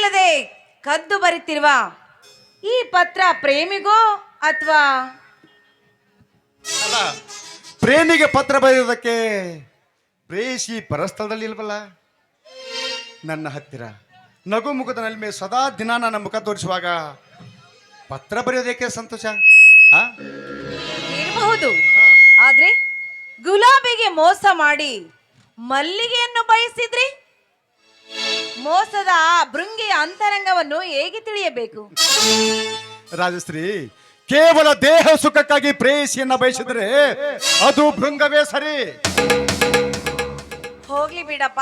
ಇಲ್ಲದೆ ಕದ್ದು ಬರಿತಿರುವ ಈ ಪತ್ರ ಪ್ರೇಮಿಗೋ ಅಥವಾ ಅಲ್ಲ ಪ್ರೇಮಿಗೆ ಪತ್ರ ಬರೆಯೋದಕ್ಕೆ ಪ್ರೇಯಸಿ ಪರಸ್ಥಳದಲ್ಲಿ ಇಲ್ವಲ್ಲ ನನ್ನ ಹತ್ತಿರ ನಗು ಮುಖದ ನಲ್ಮೆ ಸದಾ ದಿನ ನನ್ನ ಮುಖ ತೋರಿಸುವಾಗ ಪತ್ರ ಬರೆಯೋದಕ್ಕೆ ಸಂತೋಷ ಆ? ಇರಬಹುದು. ಆದ್ರೆ ಗುಲಾಬಿಗೆ ಮೋಸ ಮಾಡಿ ಮಲ್ಲಿಗೆಯನ್ನು ಬಯಸಿದ್ರಿ ಮೋಸದ ಆ ಅಂತರಂಗವನ್ನು ಹೇಗೆ ತಿಳಿಯಬೇಕು? ರಾಜಶ್ರೀ ಕೇವಲ ದೇಹ ಸುಖಕ್ಕಾಗಿ ಪ್ರೇಯಸಿಯನ್ನ ಬಯಸಿದ್ರೆ ಅದು ಭೃಂಗವೇ ಸರಿ. ಹೋಗ್ಲಿ ಬಿಡಪ್ಪ.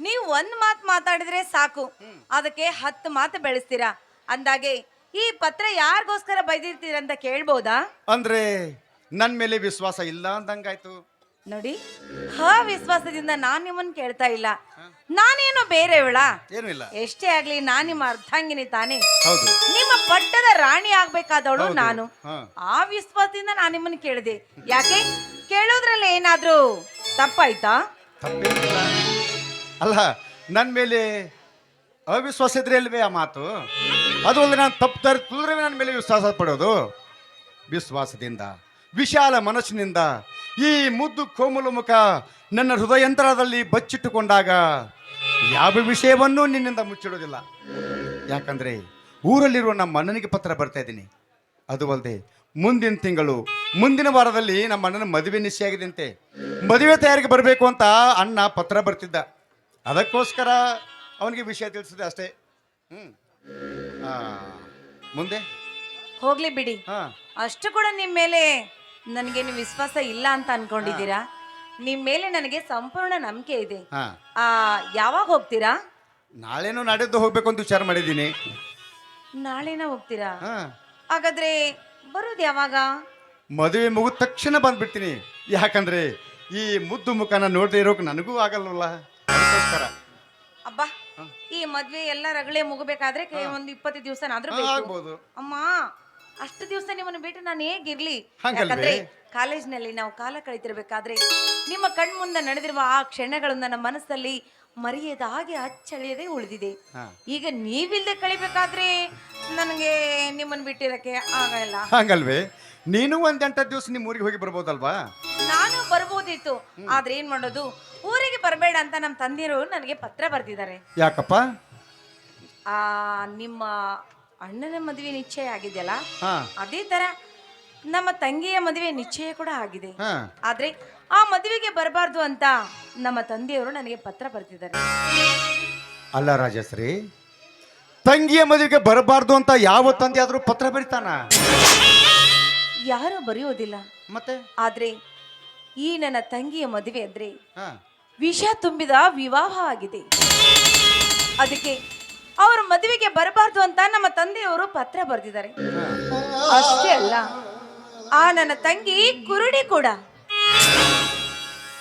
ನೀವು ಒಂದ್ ಮಾತು ಮಾತಾಡಿದ್ರೆ ಸಾಕು. ಅದಕ್ಕೆ ಹತ್ತು ಮಾತು ಬೆಳೆಸ್ತೀರಾ? ಅಂದಾಗೆ ಈ ಪತ್ರ ಯಾರಿಗೋಸ್ಕರ ಬೈದಿರ್ತೀರ ಅಂತ ಕೇಳ್ಬೋದಾ? ಅಂದ್ರೆ ನನ್ ಮೇಲೆ ವಿಶ್ವಾಸ ಇಲ್ಲ ಅಂದಂಗಾಯ್ತು. ನೋಡಿ ಹ ವಿಶ್ವಾಸದಿಂದ ನಾನ್ ನಿಮ್ಮನ್ನ ಕೇಳ್ತಾ ಇಲ್ಲ. ನಾನೇನು ಬೇರೆಯವಳ? ಏನೂ ಇಲ್ಲ. ಎಷ್ಟೇ ಆಗ್ಲಿ ನಾನ್ ನಿಮ್ಮ ಅರ್ಧಾಂಗಿನಿ ತಾನೇ. ಹೌದು. ನಿಮ್ಮ ಪಟ್ಟದ ರಾಣಿ ಆಗ್ಬೇಕಾದವಳು ನಾನು. ಹಾ. ಆ ವಿಶ್ವಾಸದಿಂದ ನಾನು ನಿಮ್ಮನ್ನ ಕೇಳಿದೆ. ಯಾಕೆ? ಕೇಳೋದ್ರಲ್ಲಿ ಏನಾದ್ರೂ ತಪ್ಪಾಯ್ತಾ? ತಪ್ಪೇನಿಲ್ಲ ಅಲ್ಲ ನನ್ನ ಮೇಲೆ ಅವಿಶ್ವಾಸ ಇದ್ರೆ ಇಲ್ವೇ ಆ ಮಾತು? ಅದು ಅಲ್ಲದೆ ನಾನು ತಪ್ಪು ತರಿದ್ರೆ ನನ್ನ ಮೇಲೆ ವಿಶ್ವಾಸ ಪಡೋದು? ವಿಶ್ವಾಸದಿಂದ ವಿಶಾಲ ಮನಸ್ಸಿನಿಂದ ಈ ಮುದ್ದು ಕೋಮಲ ಮುಖ ನನ್ನ ಹೃದಯಂತರದಲ್ಲಿ ಬಚ್ಚಿಟ್ಟುಕೊಂಡಾಗ ಯಾವ ವಿಷಯವನ್ನೂ ನಿನ್ನಿಂದ ಮುಚ್ಚಿಡೋದಿಲ್ಲ ಯಾಕಂದ್ರೆ ಊರಲ್ಲಿರುವ ನಮ್ಮ ಅಣ್ಣನಿಗೆ ಪತ್ರ ಬರ್ತಾ ಇದ್ದೀನಿ. ಅದು ಅಲ್ಲದೆ ಮುಂದಿನ ತಿಂಗಳು ಮುಂದಿನ ವಾರದಲ್ಲಿ ನಮ್ಮ ಅಣ್ಣನ ಮದುವೆ ನಿಶ್ಚಯಾಗಿದೆಯಂತೆ ಮದುವೆ ತಯಾರಿಗೆ ಬರಬೇಕು ಅಂತ ಅಣ್ಣ ಪತ್ರ ಬರ್ತಿದ್ದ. ಅದಕ್ಕೋಸ್ಕರ ಅವನಿಗೆ ವಿಷಯ ತಿಳಿಸಿದೆ ಅಷ್ಟೇ. ಹ್ಮ್. ಮುಂದೆ? ಹೋಗ್ಲಿ ಬಿಡಿ. ಹಾ. ಅಷ್ಟು ಕೂಡ ನಿಮ್ಮ ಮೇಲೆ ನನಗೇನು ವಿಶ್ವಾಸ ಇಲ್ಲ ಅಂತ ಅನ್ಕೊಂಡಿದ್ದೀರಾ? ನಿಮ್ ಮೇಲೆ ನನಗೆ ಸಂಪೂರ್ಣ ನಂಬಿಕೆ ಇದೆ. ಹಾ. ಆ ಯಾವಾಗ ಹೋಗ್ತೀರಾ? ನಾಳೆನೂ ನಾಡಿದ್ದು ಹೋಗ್ಬೇಕು ಅಂತ ವಿಚಾರ ಮಾಡಿದ್ದೀನಿ. ನಾಳೆನ ಹೋಗ್ತೀರಾ? ಹಾ. ಹಾಗಾದ್ರೆ ಬರೋದು ಯಾವಾಗ? ಮದುವೆ ಮುಗಿದ ತಕ್ಷಣ ಬಂದ್ಬಿಡ್ತೀನಿ. ಯಾಕಂದ್ರೆ ಈ ಮುದ್ದು ಮುಖನ ನೋಡದೆ ಇರೋಕೆ ನನಗೂ ಆಗಲ್ವಲ್ಲ. ಅದಕ್ಕೋಸ್ಕರ. ಅಬ್ಬಾ ಈ ಮದ್ವೆ ಎಲ್ಲ ರಗಳೇ ಮುಗಬೇಕಾದ್ರೆ ಕೈ ಒಂದು ಇಪ್ಪತ್ತು ದಿವಸ ಹಾ, ಬೇಕು. ಆಗ್ಬೋದು. ಅಮ್ಮ ಅಷ್ಟು ದಿವಸ ನಿಮ್ಮನ್ನು ಬಿಟ್ಟು ನಾನು ಹೇಗಿರ್ಲಿ? ಹಂಗಲ್ವೇ? ಯಾಕಂದ್ರೆ ಕಾಲೇಜ್ನಲ್ಲಿ ನಾವು ಕಾಲ ಕಳೀತಿರ್ಬೇಕಾದ್ರೆ ನಿಮ್ಮ ಕಣ್ಮುಂದೆ ನಡೆದಿರುವ ಆ ಕ್ಷಣಗಳು ನನ್ನ ಮನಸ್ಸಲ್ಲಿ ಮರೆಯದ ಹಾಗೆ ಅಚ್ಚಳಿಯದೆ ಉಳಿದಿದೆ. ಹಾ. ಈಗ ನೀವಿಲ್ದೆ ಕಳಿಬೇಕಾದ್ರೆ ನನಗೆ ನಿಮ್ಮನ್ನು ಬಿಟ್ಟಿರಕ್ಕೆ ಆಗಲ್ಲ. ಹಾಗಲ್ವೇ? ನೀನು ಒಂದ್ ಎಂಟತ್ತು ದಿವಸ ನಿಮ್ಮ ಊರಿಗೆ ಹೋಗಿ ಬರ್ಬೋದಲ್ವಾ? ನಾನು ಬರ್ಬೋದಿತ್ತು. ಆದ್ರೆ ಏನ್ ಮಾಡೋದು? ಊರಿಗೆ ಬರಬೇಡ ಅಂತ ನಮ್ಮ ತಂದೆಯರು ನನಗೆ ಪತ್ರ ಬರ್ದಿದ್ದಾರೆ. ಯಾಕಪ್ಪ? ಆ ನಿಮ್ಮ ಅಣ್ಣನ ಮದುವೆ ನಿಶ್ಚಯ ಆಗಿದೆಯಲ್ಲ? ಹಾ. ಅದೇ ತರ ನಮ್ಮ ತಂಗಿಯ ಮದುವೆ ನಿಶ್ಚಯ ಕೂಡ ಆಗಿದೆ. ಹಾ. ಆದ್ರೆ ಆ ಮದುವೆಗೆ ಬರಬಾರ್ದು ಅಂತ ನಮ್ಮ ತಂದೆಯವರು ನನಗೆ ಪತ್ರ ಬರ್ತಿದ್ದಾರೆ ಅಲ್ಲ ರಾಜಶ್ರೀ ತಂಗಿಯ ಮದುವೆಗೆ ಬರಬಾರ್ದು ಅಂತ ಯಾವ ತಂದೆ ಆದ್ರೂ ಪತ್ರ ಬರೀತಾನ? ಯಾರು ಬರೆಯೋದಿಲ್ಲ. ಮತ್ತೆ? ಆದ್ರೆ ಈ ನನ್ನ ತಂಗಿಯ ಮದುವೆ ಅಂದ್ರೆ ಹಾ. ವಿಷ ತುಂಬಿದ ವಿವಾಹ ಆಗಿದೆ ಅದಕ್ಕೆ ಅವರ ಮದುವೆಗೆ ಬರಬಾರ್ದು ಅಂತ ನಮ್ಮ ತಂದೆಯವರು ಪತ್ರ ಬರೆದಿದ್ದಾರೆ. ಅಷ್ಟೇ ಅಲ್ಲ ಆ ನನ್ನ ತಂಗಿ ಕುರುಡಿ ಕೂಡ.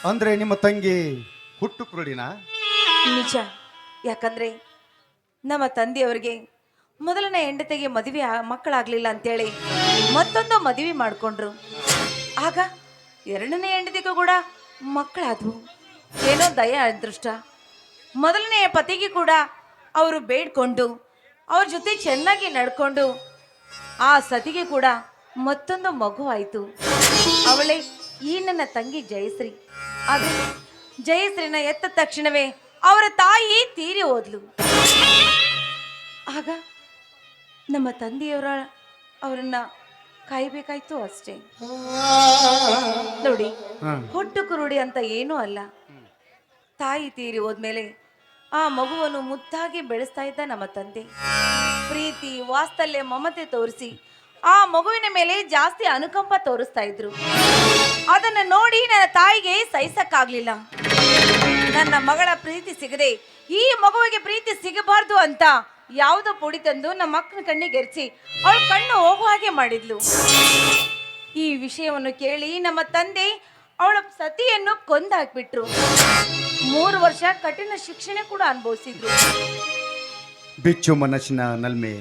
ಅಂದ್ರೆ ನಿಮ್ಮ ತಂಗಿ ಹುಟ್ಟು ಕುರುಡಿನ? ನಿಜ ಯಾಕಂದ್ರೆ ನಮ್ಮ ತಂದೆಯವರಿಗೆ ಮೊದಲನೇ ಹೆಂಡತಿಗೆ ಮದುವೆ ಆ- ಮಕ್ಕಳಾಗ್ಲಿಲ್ಲ ಅಂತೇಳಿ ಮತ್ತೊಂದು ಮದುವೆ ಮಾಡಿಕೊಂಡ್ರು. ಆಗ ಎರಡನೇ ಹೆಂಡತಿಗೂ ಕೂಡ ಮಕ್ಕಳಾದ್ವು. ಏನೋ ದಯ ಅದೃಷ್ಟ. ಮೊದಲನೇ ಪತಿಗೆ ಕೂಡ ಅವರು ಬೇಡ್ಕೊಂಡು ಅವ್ರ ಜೊತೆ ಚೆನ್ನಾಗಿ ನಡ್ಕೊಂಡು ಆ ಸತಿಗೆ ಕೂಡ ಮತ್ತೊಂದು ಮಗು ಆಯಿತು. ಅವಳೇ ಈ ನನ್ನ ತಂಗಿ ಜಯಶ್ರೀ. ಅದು ಜಯಶ್ರೀನ ಎತ್ತ ತಕ್ಷಣವೇ ಅವರ ತಾಯಿ ತೀರಿ ಹೋದ್ಲು. ಆಗ ನಮ್ಮ ತಂದೆಯವರ ಅವರನ್ನ ಕಾಯ್ಬೇಕಾಯ್ತು ಅಷ್ಟೇ. ನೋಡಿ ಹೊಟ್ಟು ಕುರುಡಿ ಅಂತ ಏನೂ ಅಲ್ಲ. ತಾಯಿ ತೀರಿ ಹೋದ್ಮೇಲೆ ಆ ಮಗುವನ್ನು ಮುದ್ದಾಗಿ ಬೆಳೆಸ್ತಾ ಇದ್ದ ನಮ್ಮ ತಂದೆ. ಪ್ರೀತಿ ವಾಸ್ತಲ್ಯ ಮಮತೆ ತೋರಿಸಿ ಆ ಮಗುವಿನ ಮೇಲೆ ಜಾಸ್ತಿ ಅನುಕಂಪ ತೋರಿಸ್ತಾ ಇದ್ರು. ಅದನ್ನು ನೋಡಿ ನನ್ನ ತಾಯಿಗೆ ಸಹಿಸಕ್ಕಾಗ್ಲಿಲ್ಲ. ನನ್ನ ಮಗಳ ಪ್ರೀತಿ ಸಿಗದೆ ಈ ಮಗುವಿಗೆ ಪ್ರೀತಿ ಸಿಗಬಾರ್ದು ಅಂತ ಯಾವುದೋ ಪುಡಿ ತಂದು ನಮ್ಮ ಅಕ್ಕನ ಕಣ್ಣಿಗೆ ಎರ್ಚಿ ಅವಳ ಕಣ್ಣು ಹೋಗುವ ಹಾಗೆ ಮಾಡಿದ್ಲು. ಈ ವಿಷಯವನ್ನು ಕೇಳಿ ನಮ್ಮ ತಂದೆ ಅವಳ ಸತಿಯನ್ನು ಕೊಂದಾಕ್ಬಿಟ್ರು. ಮೂರು ವರ್ಷ ಕಠಿಣ ಶಿಕ್ಷಣ ಕೂಡ ಅನುಭವಿಸಿದ್ರು. ಬಿಚ್ಚು ಮನಸ್ಸಿನ ನಲ್ಮೆ.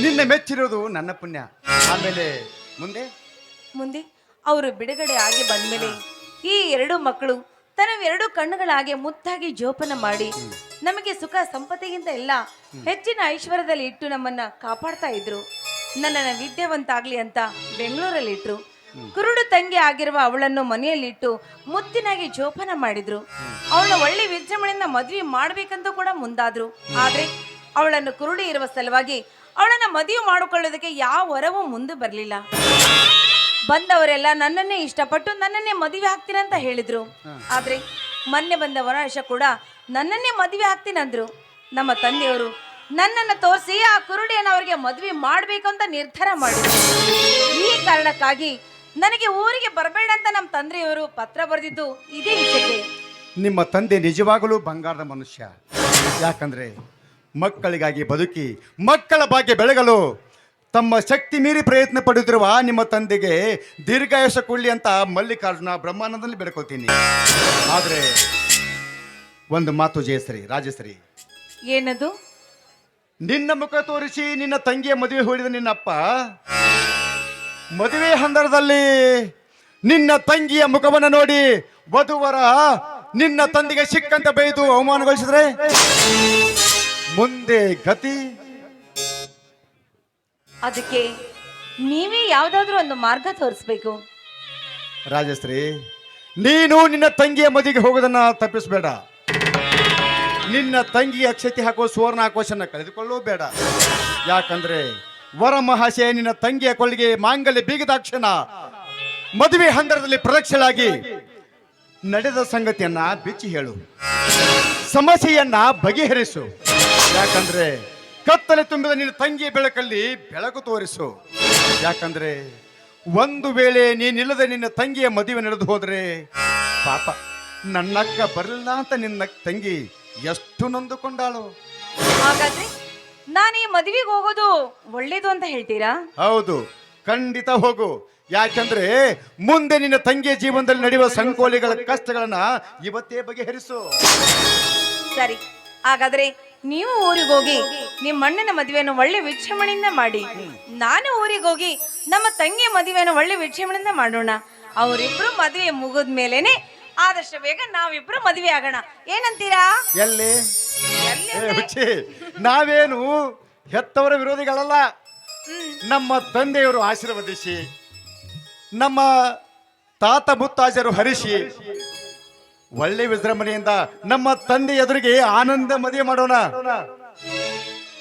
ನಿನ್ನೆ ಮೆಚ್ಚಿರೋದು ನನ್ನ ಪುಣ್ಯ. ಆಮೇಲೆ ಮುಂದೆ? ಮುಂದೆ ಅವರು ಬಿಡುಗಡೆ ಆಗಿ ಬಂದ್ಮೇಲೆ ಈ ಎರಡು ಮಕ್ಕಳು ತನ್ನ ಎರಡು ಮುತ್ತಾಗಿ ಜೋಪಾನ ಮಾಡಿ ನಮಗೆ ಸುಖ ಸಂಪತ್ತಿಗಿಂತ ಎಲ್ಲ ಹೆಚ್ಚಿನ ಐಶ್ವರ್ಯದಲ್ಲಿ ಇಟ್ಟು ನಮ್ಮನ್ನ ಕಾಪಾಡ್ತಾ ಇದ್ರು. ನನ್ನನ್ನು ವಿದ್ಯಾವಂತ ಆಗ್ಲಿ ಅಂತ ಬೆಂಗಳೂರಲ್ಲಿ ಇಟ್ರು ಕುರುಡು ತಂಗಿ ಆಗಿರುವ ಅವಳನ್ನು ಮನೆಯಲ್ಲಿಟ್ಟು ಮುತ್ತಿನಾಗಿ ಜೋಪಾನ ಮಾಡಿದ್ರು. ಅವಳ ಒಳ್ಳೆ ವಿಜೃಂಭಣೆಯಿಂದ ಮದುವೆ ಮಾಡ್ಬೇಕಂತ ಕೂಡ ಮುಂದಾದ್ರು. ಆದ್ರೆ ಅವಳನ್ನು ಕುರುಡಿ ಇರುವ ಸಲುವಾಗಿ ಅವಳನ್ನ ಮದುವೆ ಮಾಡಿಕೊಳ್ಳೋದಕ್ಕೆ ಯಾವ ವರವೂ ಮುಂದೆ ಬರಲಿಲ್ಲ. ಬಂದವರೆಲ್ಲ ನನ್ನನ್ನೇ ಇಷ್ಟಪಟ್ಟು ನನ್ನನ್ನೇ ಮದುವೆ ಅಂತ ಹೇಳಿದ್ರು. ಆದ್ರೆ ಮೊನ್ನೆ ಬಂದ ವರಾಶ ಕೂಡ ನನ್ನನ್ನೇ ಮದುವೆ ಅಂದ್ರು. ನಮ್ಮ ತಂದೆಯವರು ನನ್ನನ್ನು ತೋರಿಸಿ ಆ ಕುರುಡಿಯನ್ನು ಅವರಿಗೆ ಮದುವೆ ಮಾಡಬೇಕು ಅಂತ ನಿರ್ಧಾರ ಮಾಡಿದ್ರು. ಈ ಕಾರಣಕ್ಕಾಗಿ ನನಗೆ ಊರಿಗೆ ಬರಬೇಡ ಅಂತ ನಮ್ಮ ತಂದೆಯವರು ಪತ್ರ ಬರೆದಿದ್ದು ಇದೇ ವಿಷಯಕ್ಕೆ. ನಿಮ್ಮ ತಂದೆ ನಿಜವಾಗಲೂ ಬಂಗಾರದ ಮನುಷ್ಯ. ಯಾಕಂದ್ರೆ ಮಕ್ಕಳಿಗಾಗಿ ಬದುಕಿ ಮಕ್ಕಳ ಬಗ್ಗೆ ಬೆಳಗಲು ತಮ್ಮ ಶಕ್ತಿ ಮೀರಿ ಪ್ರಯತ್ನ ಪಡುತ್ತಿರುವ ನಿಮ್ಮ ತಂದೆಗೆ ದೀರ್ಘಾಯುಷ ಕೊಳ್ಳಿ ಅಂತ ಮಲ್ಲಿಕಾರ್ಜುನ ಬ್ರಹ್ಮಾನಂದಲ್ಲಿ ಬೆಳ್ಕೊತೀನಿ ಆದರೆ ಒಂದು ಮಾತು ಜಯಶ್ರೀ ರಾಜಶ್ರೀ ಏನದು? ನಿನ್ನ ಮುಖ ತೋರಿಸಿ ನಿನ್ನ ತಂಗಿಯ ಮದುವೆ ಹೇಳಿದ ನಿನ್ನಪ್ಪ ಮದುವೆ ಹಂದರದಲ್ಲಿ ನಿನ್ನ ತಂಗಿಯ ಮುಖವನ್ನು ನೋಡಿ ವಧುವರ ನಿನ್ನ ತಂದೆಗೆ ಸಿಕ್ಕಂತ ಬೈದು ಅವಮಾನಗೊಳಿಸಿದ್ರೆ? ಮುಂದೆ ಗತಿ? ಅದಕ್ಕೆ ನೀವೇ ಯಾವ್ದಾದ್ರೂ ಒಂದು ಮಾರ್ಗ ತೋರಿಸ್ಬೇಕು. ರಾಜಶ್ರೀ ನೀನು ನಿನ್ನ ತಂಗಿಯ ಮದುವೆಗೆ ಹೋಗೋದನ್ನ ತಪ್ಪಿಸಬೇಡ. ನಿನ್ನ ತಂಗಿಯ ಅಕ್ಷತೆ ಹಾಕೋ ಸುವರ್ಣ ಆಕೋಶನ ಕಳೆದುಕೊಳ್ಳೋ ಬೇಡ ಯಾಕಂದ್ರೆ ವರ ಮಹಾಶಯ ನಿನ್ನ ತಂಗಿಯ ಕೊಳ್ಳಿಗೆ ಮಾಂಗಲ್ಯ ಬೀಗದಾಕ್ಷಣ ಮದುವೆ ಹಂದರದಲ್ಲಿ ಪ್ರದಕ್ಷಿಣಾಗಿ ನಡೆದ ಸಂಗತಿಯನ್ನ ಬಿಚ್ಚಿ ಹೇಳು. ಸಮಸ್ಯೆಯನ್ನ ಬಗೆಹರಿಸು. ಯಾಕಂದ್ರೆ ಕತ್ತಲೆ ತುಂಬಿದ ನಿನ್ನ ತಂಗಿಯ ಬೆಳಕಲ್ಲಿ ಬೆಳಕು ತೋರಿಸು. ಯಾಕಂದ್ರೆ ಒಂದು ವೇಳೆ ನೀನಿಲ್ಲದೆ ನಿನ್ನ ತಂಗಿಯ ಮದುವೆ ನಡೆದು ಹೋದ್ರೆ ಪಾಪ ನನ್ನಕ್ಕ ಬರಲಿಲ್ಲ ಅಂತ ನಿನ್ನ ತಂಗಿ ಎಷ್ಟು ನೊಂದುಕೊಂಡಾಳು. ಹಾಗಾದ್ರೆ ನಾನು ಈ ಮದುವೆಗೆ ಹೋಗೋದು ಒಳ್ಳೇದು ಅಂತ ಹೇಳ್ತೀರಾ? ಹೌದು. ಖಂಡಿತ ಹೋಗು. ಯಾಕಂದ್ರೆ ಮುಂದೆ ನಿನ್ನ ತಂಗಿಯ ಜೀವನದಲ್ಲಿ ನಡೆಯುವ ಸಂಕೋಲೆಗಳ ಕಷ್ಟಗಳನ್ನ ಇವತ್ತೇ ಬಗೆಹರಿಸು. ಸರಿ. ಹಾಗಾದ್ರೆ ನೀವು ಊರಿಗೆ ಹೋಗಿ ನಿಮ್ಮ ಅಣ್ಣನ ಮದುವೆಯನ್ನು ಒಳ್ಳೆ ವಿಜೃಂಭಣೆಯಿಂದ ಮಾಡಿ. ನಾನು ಊರಿಗೆ ಹೋಗಿ ನಮ್ಮ ತಂಗಿಯ ಮದುವೆಯನ್ನು ಒಳ್ಳೆ ವಿಜೃಂಭಣೆಯಿಂದ ಮಾಡೋಣ. ಅವರಿಬ್ರು ಮದುವೆ ಮುಗಿದ ಮೇಲೇನೆ ಆದಷ್ಟು ಬೇಗ ನಾವಿಬ್ರು ಮದುವೆ ಆಗೋಣ. ಏನಂತೀರಾ? ಎಲ್ಲಿ ಎಲ್ಲಿ? ಏ, ಹುಚ್ಚಿ, ನಾವೇನು ಹೆತ್ತವರ ವಿರೋಧಿಗಳಲ್ಲ? ನಮ್ಮ ತಂದೆಯವರು ಆಶೀರ್ವದಿಸಿ ನಮ್ಮ ತಾತ ಮುತ್ತಾಜರು ಹರಿಸಿ ಒಳ್ಳೆ ವಿಜೃಂಭಣೆಯಿಂದ ನಮ್ಮ ತಂದೆ ಎದುರಿಗೆ ಆನಂದ ಮದುವೆ ಮಾಡೋಣ.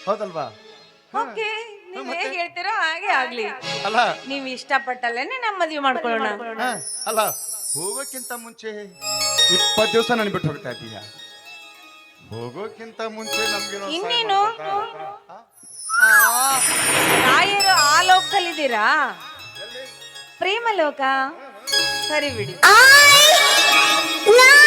ಹೌದಲ್ವಾ? ಓಕೆ ನೀವು ಹೇಗೆ ಹೇಳ್ತೀರೋ ಹಾಗೆ ಆಗ್ಲಿ. ಅಲ್ಲ. ನೀವ್ ಇಷ್ಟಪಟ್ಟಲ್ಲೇನೆ ನಮ್ಮ ಮದುವೆ ಮಾಡ್ಕೊಳ್ಳೋಣ. ಅಲ್ಲ. ಹೋಗೋಕ್ಕಿಂತ ಮುಂಚೆ ಇಪ್ಪತ್ತು ದಿವಸ ನಾನು ಬಿಟ್ಟು ಹೋಗ್ತಾ ಇದ್ದೀಯ? ಹೋಗೋಕ್ಕಿಂತ ಮುಂಚೆ ನಮ್ಗೆ ಇನ್ನೇನು? ಆ, ರಾಯರು ಆ ಲೋಕದಲ್ಲಿದ್ದೀರಾ? ಪ್ರೇಮ ಲೋಕ ಸರಿ ಬಿಡಿ. I love